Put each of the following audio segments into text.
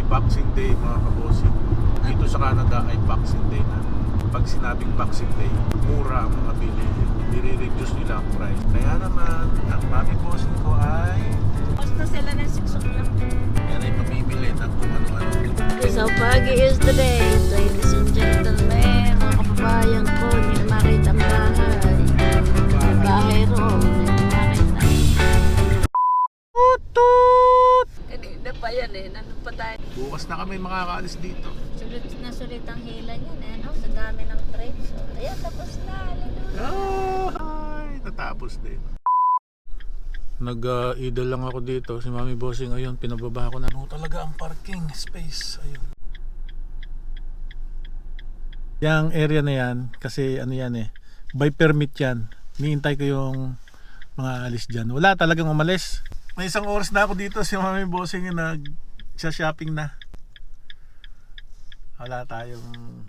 Happy Boxing Day mga kabossing. Dito sa Canada ay Boxing Day na. Pag sinabing Boxing Day, mura ang mga bili. Nire-reduce nila ang price. Kaya naman, ang mami bossing ko ay Basta sila ng 6 o'clock. yan ay mamimili ng kung ano-ano. So, pagi is the day, ladies and gentlemen, mga kababayan ko, hindi na makita ang bahay. Bahay roon, hindi na makita. Tutut! Pa yan eh, nandun pa tayo. Bukas na kami makakaalis dito. Sulit na sulit ang hila niya eh, no? Sa dami ng trade. So, ayan, tapos na. Hallelujah. Ay, natapos din. Nag-idol lang ako dito. Si Mami Bossing, ayun, pinababa ko na. Ano talaga ang parking space? Ayun. Yang area na yan, kasi ano yan eh, by permit yan. Niintay ko yung mga alis dyan. Wala talagang umalis. May isang oras na ako dito. Si Mami Bossing yung nag shopping na. Wala tayong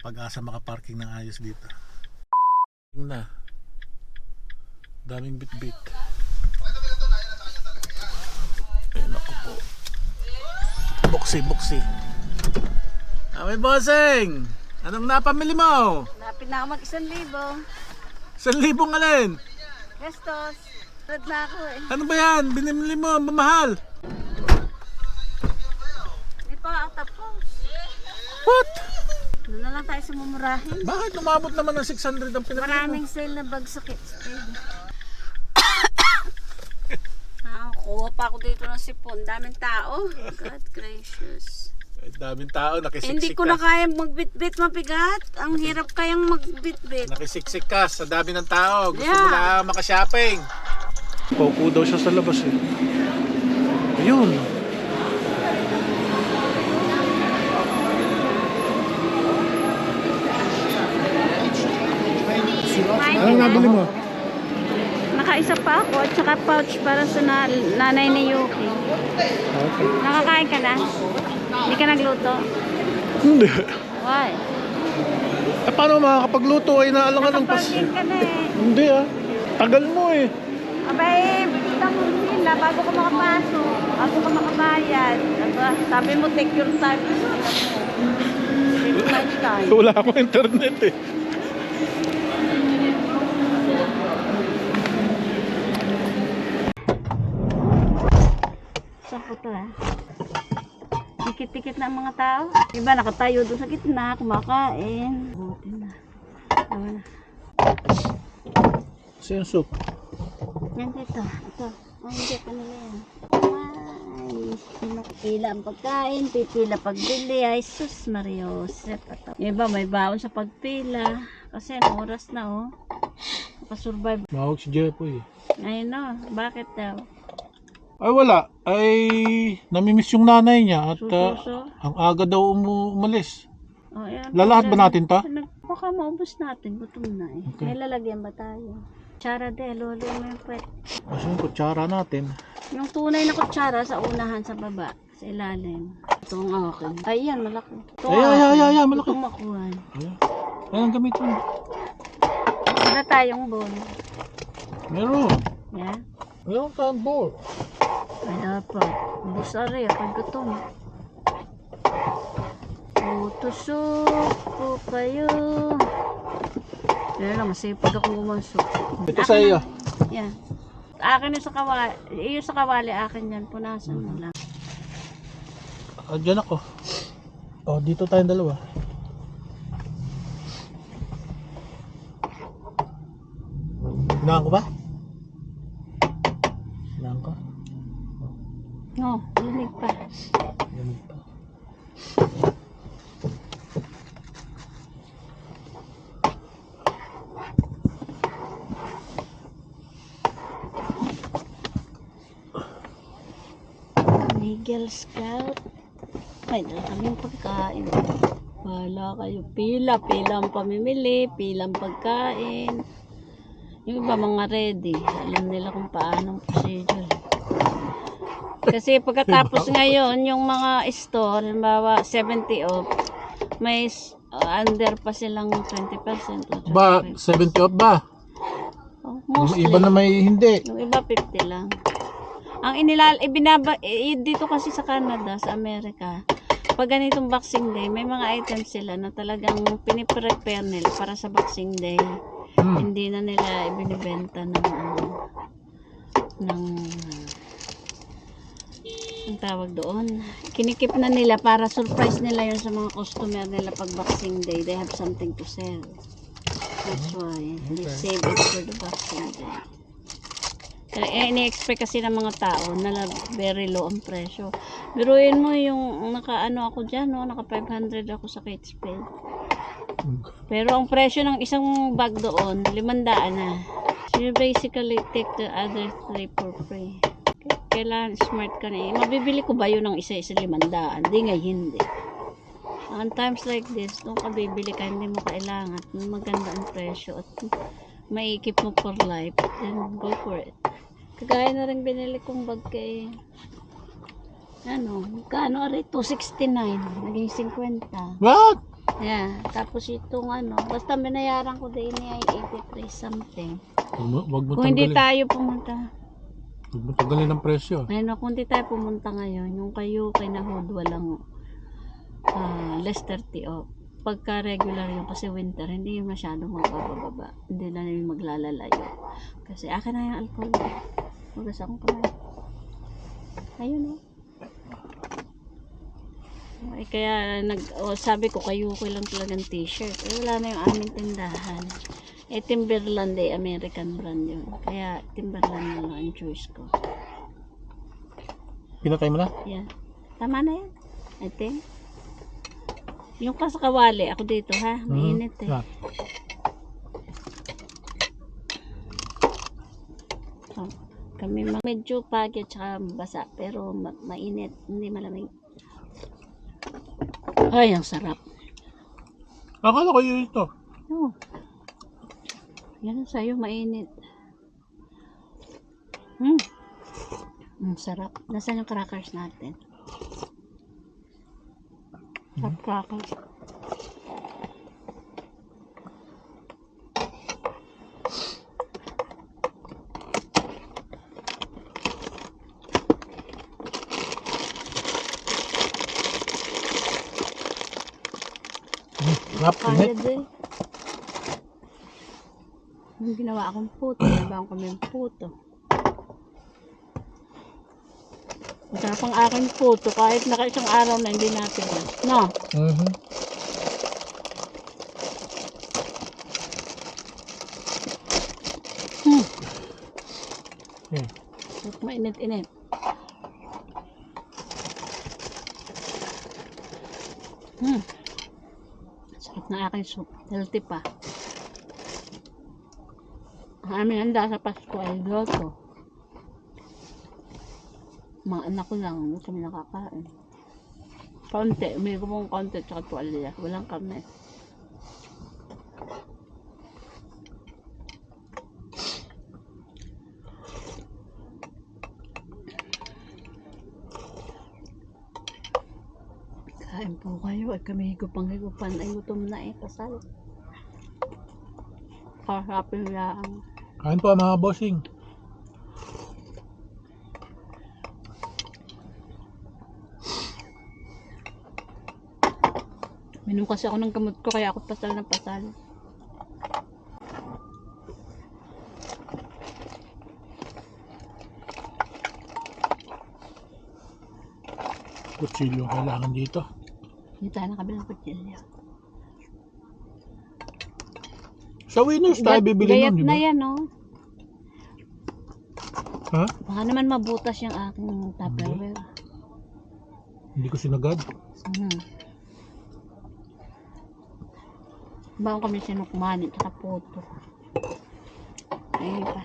pag-asa makaparking ng ayos dito. na. Daming bit-bit. Ay, naku po. Buksi, buksi. May bossing! Anong napamili mo? Lapit na ako mag isang libo. San libong alin? Restos. Rad na ako eh. Ano ba yan? Binimili mo, mamahal. Hindi pa ako tapos. What? Doon na lang tayo sa mumurahin. Bakit umabot naman ng 600 ang pinamili mo? Maraming sale na bagsakit. ah, kuha pa ako dito ng sipon. Daming tao. God gracious. Ay, daming tao, nakisiksik Hindi ko ka. na kaya magbitbit mabigat. Ang hirap kayang magbitbit. Nakisiksik ka sa dami ng tao. Gusto Yeah. mo na makashopping. Paupo daw siya sa labas eh. Ayun. Anong nabili mo? Nakaisa pa ako at saka pouch para sa na- nanay ni Yuki. Okay. Nakakain ka na? Hindi ka nagluto? Hindi. Why? Eh, paano makakapagluto ay naalangan ng pas... Nakapagin ka na eh. Hindi ah. Tagal mo eh. Abay, tang nila bago ka makapasok, bago ka makabayad. Aba, sabi mo take your time. Take my time. Wala akong internet eh. Saan po to ah? Tikit-tikit na ang mga tao. Iba nakatayo doon sa gitna, kumakain. Buti na. Tama na. Sino soup? Yan dito. Ito. Hindi pa nila yan. Ay, pila ang pagkain, pipila pagbili. Ay, sus, Mariosep. At yung iba may baon sa pagpila. Kasi ang oras na, oh. Nakasurvive. Mahawag si Jepoy eh. Ayun, no. Bakit daw? Ay wala. Ay namimiss yung nanay niya at Sususo? ang aga daw umu- umalis. Oh, yan. Lalahat ba natin to? Nag- Baka maubos natin. Gutom na eh. Okay. May lalagyan ba tayo? Tsara de, lolo mo yung pwet. Kasi yung kutsara natin. Yung tunay na kutsara sa unahan sa baba, sa ilalim. Ito ang akin. Ay, yan, malaki. Ito Ay, ay, ay, ay, ay, malaki. Ito makuha. Ayan. Ayan ang gamit mo. Wala tayong bon. Meron. Yan. Meron tayong bowl. Ay, dapat. Busari, pag gutom. Utusok po kayo. Yan lang, masipag ako gumansok. Ito sa iyo. Yan. Akin yung sa kawali. Iyo sa kawali, akin yan. Punasan mo lang. Ah, dyan ako. Oh, dito tayong dalawa. Hinahan ko ba? Hinahan ko? No, linig pa. Scout. May dala kaming pagkain. Wala kayo. Pila, pila ang pamimili, pila ang pagkain. Yung iba mga ready. Alam nila kung paano ang procedure. Kasi pagkatapos ngayon, yung mga store, halimbawa 70 off, may uh, under pa silang 20% o 25%. Ba, 70 off ba? Oh, Yung mostly. iba na may hindi. Yung iba 50 lang. Ang inilal, ibinaba, eh, dito kasi sa Canada, sa Amerika, pag ganitong Boxing Day, may mga items sila na talagang piniprepare nila para sa Boxing Day. Hmm. Hindi na nila ibinibenta ng ano, ng ang tawag doon. Kinikip na nila para surprise nila yun sa mga customer nila pag Boxing Day. They have something to sell. That's why they save it for the Boxing Day. Eh, ini-expect kasi ng mga tao na very low ang presyo. Biruin mo yung naka ano ako dyan, no? naka 500 ako sa Kate Spade. Pero ang presyo ng isang bag doon, limandaan na. So you basically take the other three for free. Kailangan smart ka na eh. Mabibili ko ba yun ng isa-isa limandaan? Di nga hindi. On times like this, nung ka bibili ka, hindi mo kailangan. Maganda ang presyo at maikip mo for life, then go for it. Kagaya na rin binili kong bag kay ano, kano rin? 269. Naging 50. What? Yeah, tapos itong ano, basta binayaran ko din niya ay 83 something. Wag mo, Kung hindi tayo pumunta, Wag mo tanggalin ang presyo. ayun kung hindi tayo pumunta ngayon, yung kayo kay Nahod walang ah, less 30 off. Pagka regular yun, kasi winter, hindi yun masyadong magbababa. Hindi na namin maglalalayo. Kasi akin na yung alcohol. Magas akong kamay. Ayun oh. Ay, kaya nag, oh, sabi ko kayo ko lang talagang t-shirt. Eh, wala na yung aming tindahan. Eh, Timberland eh, American brand yun. Kaya Timberland na lang ang choice ko. Pinatay mo na? Yan. Tama na yan. Think. Yung kasakawali, ako dito ha. Mainit eh. Ah, So, kami medyo pagod tsaka basa pero ma- mainit, hindi malamig. Ay, ang sarap. akala ko yun ito. Oh. Yan sa'yo, mainit. Hmm. Ang sarap. Nasaan yung crackers natin? Sarap crackers. Hmm, Din. Yung ginawa akong puto, nabang kami ng puto. Masarap ang aking puto kahit naka isang araw na hindi natin. No? Mhm. Hmm. Hmm. Sarap mainit-init. Hmm. Sarap na aking soup. Healthy pa. Ang aming handa sa Pasko ay loto. Mga anak ko lang, hindi kami nakakain. Konti, may kumong konti tsaka tuwalya. Walang karne. Kain at kami higupang higupan ay gutom na eh kasal. Karapin lang. Kain po mga bossing. Minom kasi ako ng gamot ko kaya ako pasal na pasal. Kutsilyo kailangan dito. Hindi tayo nakabilang kutsilyo. Sa Winners tayo Gayat- bibili gayat nun, di na ba? yan, no? Ha? Baka naman mabutas yung aking tupperware. Hindi ko sinagad. Mhm. Baka kami sinukmanin at puto. Ayun pa.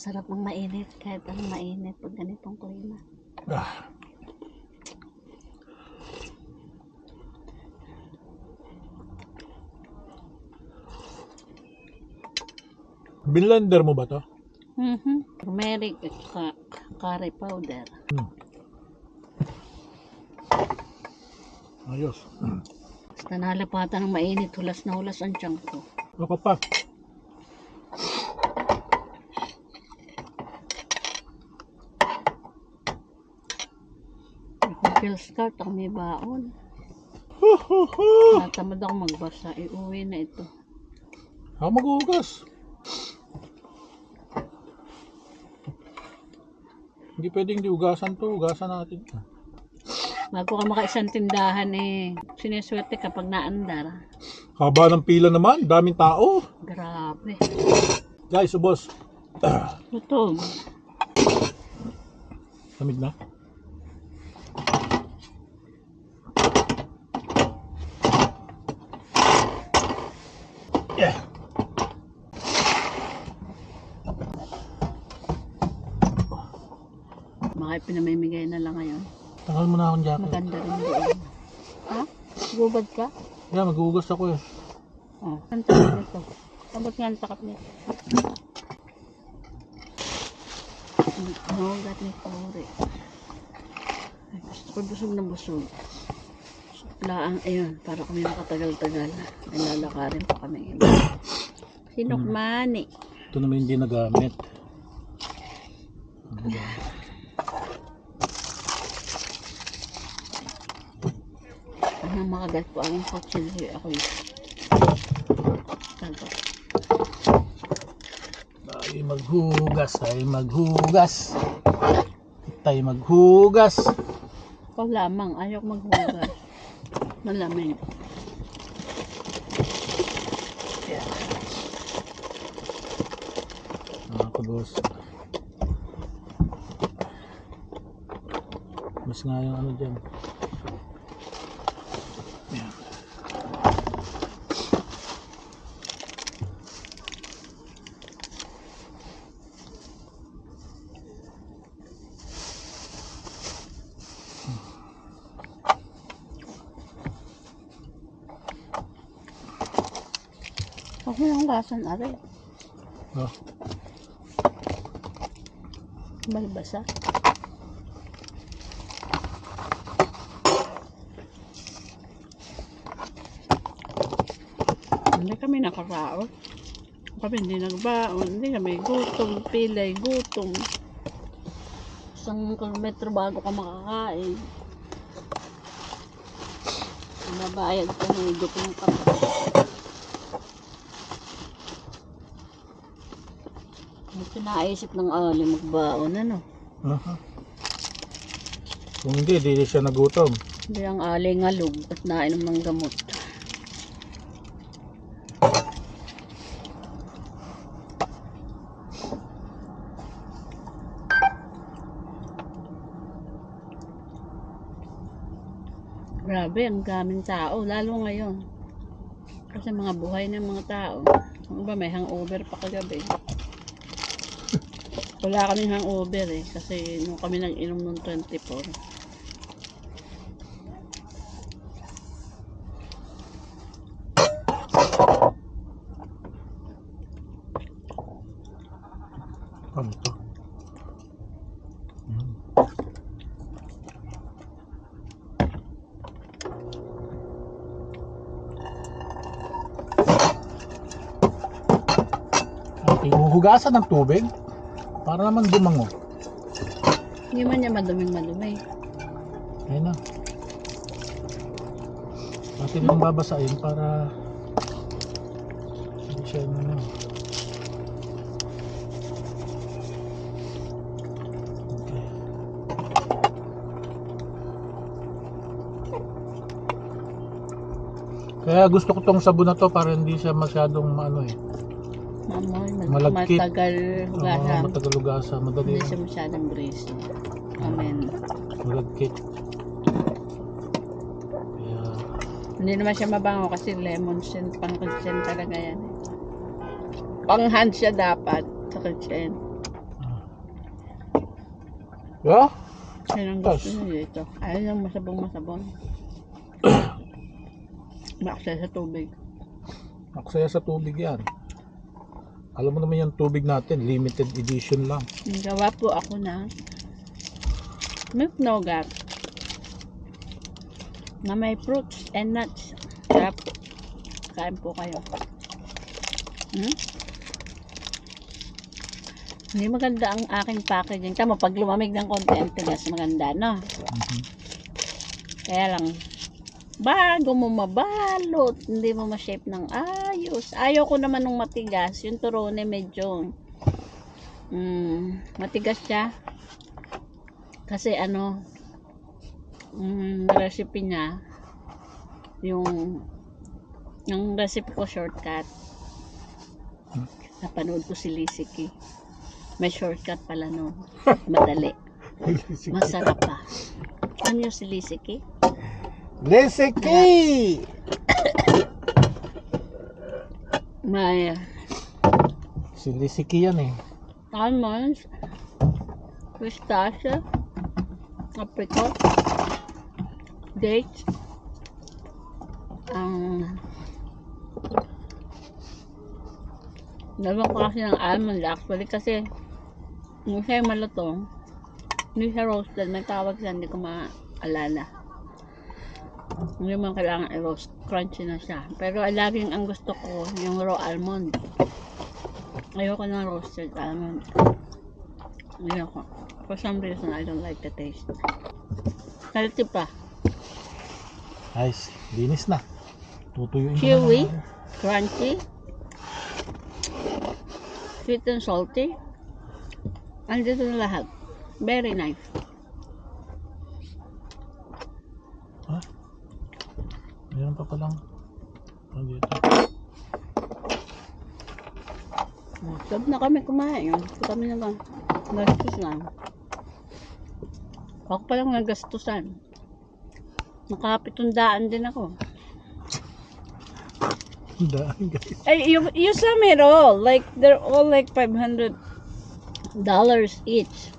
sarap ng mainit kahit ang mainit pag ganitong klima. Ah. Binlander mo ba to? Mm-hmm. Turmeric at ka- curry powder. Mm. Ayos. Mm. Basta nahalapatan ng mainit, hulas na hulas ang tiyan ko. Baka pa. Girl Scout, ako may baon. Natamad ako magbasa, iuwi na ito. Ako maghugas. Hindi pwedeng diugasan to. Ugasan natin. Bago ka makaisang tindahan eh, sineswerte kapag naandar. Haba ng pila naman. Daming tao. Grabe. Guys, boss. Gutom. Lamig na. Pinamimigay na lang ngayon. Tangal mo na akong jacket. Maganda rin doon. Ha? Gubad ka? Yeah, maghugas ako eh. Oh, ang takap nito. Abot nga ang takap nito. Nahugat ni Kore. Ay, gusto ko busog na busog. Laang, ayun, para kami makatagal-tagal. May lalakarin pa kami. Sinukmani. Ito naman hindi nagamit. Ano makagat po ang kutsilyo ako yun. Tago. Tayo maghugas, tayo maghugas. Tayo maghugas. Ikaw lamang, ayaw maghugas. Malamig. Mga kabos. Mas nga yung ano dyan. Huwag mo yung gasan, aray. Oh, Balbasa. Hindi kami nakakaon. Kami hindi nagbaon. Hindi kami gutom, pilay, gutom. Isang kilometro bago ka makakain. Nabayad ka ng gutom ka pa. Ito naisip ng ali magbaon, ano? aha. Kung hindi, di siya nagutom. Hindi ang ali ngalog at nainom ng gamot. Grabe, ang daming tao, lalo ngayon. Kasi mga buhay ng mga tao. Ano ba, may hangover pa kagabi. Wala kaming hangover eh, kasi nung kami nag-inom nung 24. Ano to? At ihuhugasan ng tubig para naman dumango. Hindi man niya maduming madumi. Ayun na. Atin yung babasain para hindi siya ano. Okay. Kaya gusto ko tong sabon na to para hindi siya masyadong ano eh. Mag- Malagkit. matagal Oo, hugasan. matagal ugasa, madali Hindi siya masyadong greasy. Amen. malagkit. Kaya Hindi naman siya mabango kasi lemon scent, pang kitchen talaga yan. Pang hand siya dapat sa kitchen. Yeah? Yan ang gusto niya dito. Ayaw yung masabong masabon. Maksaya sa tubig. Aksaya sa tubig yan. Alam mo naman yung tubig natin, limited edition lang. Gawa po ako na milk nougat na may fruits and nuts. Sarap. Kain po kayo. Hmm? Hindi maganda ang aking packaging. Tama, pag lumamig ng konti, ang tigas maganda, no? Mhm. Kaya lang, bago mo mabalot, hindi mo ma-shape ng ayos. Ayaw ko naman ng matigas. Yung turone medyo mm, matigas siya. Kasi ano, mm, recipe niya, yung yung recipe ko shortcut. Napanood ko si Lisiki. May shortcut pala no. Madali. Masarap pa. Ano yung si Lisiki? Leseki! May Si Leseki yan eh. almonds, pistachio, apricot, dates, ang dalawang klase ng almond actually kasi yung siya yung malutong hindi siya roasted may tawag siya hindi ko maalala. Hindi mo kailangan i-roast crunchy na siya pero laging ang gusto ko yung raw almond ayoko ng roasted almond ayoko for some reason I don't like the taste salty pa Nice. Linis na. Tutuyuin Chewy. na crunchy, sweet and salty. Andito na lahat. Very nice. Ha? Meron pa palang. Ano dito? Sab na kami kumain. Gusto kami na gastos lang. Ako pa lang nagastusan. Nakapitundaan din ako. Daan guys. Ay, you, you sum it all. Like, they're all like 500 dollars each.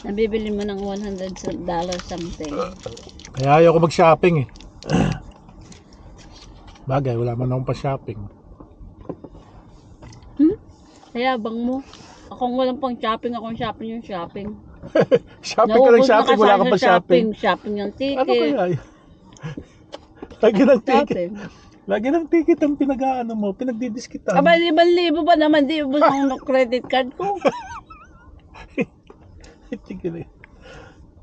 Nabibili mo ng 100 dollars something. Kaya ayaw ko mag-shopping eh. Bagay, wala man akong pa-shopping. Kaya bang mo? Akong walang pang shopping, akong shopping yung shopping. shopping ka lang na shopping, ka wala sa kang pa-shopping. Shopping yung Ano ticket. kaya yun? Lagi ng ticket. Shopping. Lagi ng ticket ang pinag-ano mo, pinagdidiskitan. Aba, limang libo ba naman? Di ubos ang credit card ko. Tigil eh.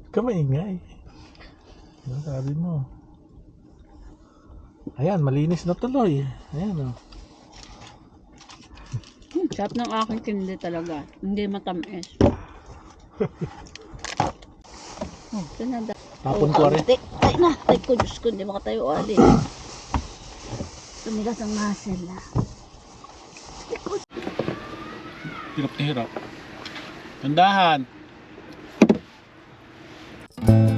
Kamaingay. Ano sabi mo? Ayan, malinis na tuloy. Ayan oh. Sarap ng aking tindi talaga. Hindi matamis. oh, tinanda. Hapon oh, ko rin. Tay, tay na. Tay ko, Diyos ko. Hindi makatayo ali. Tumigas ang muscle na. Hirap na hirap. Tandahan. Thank you.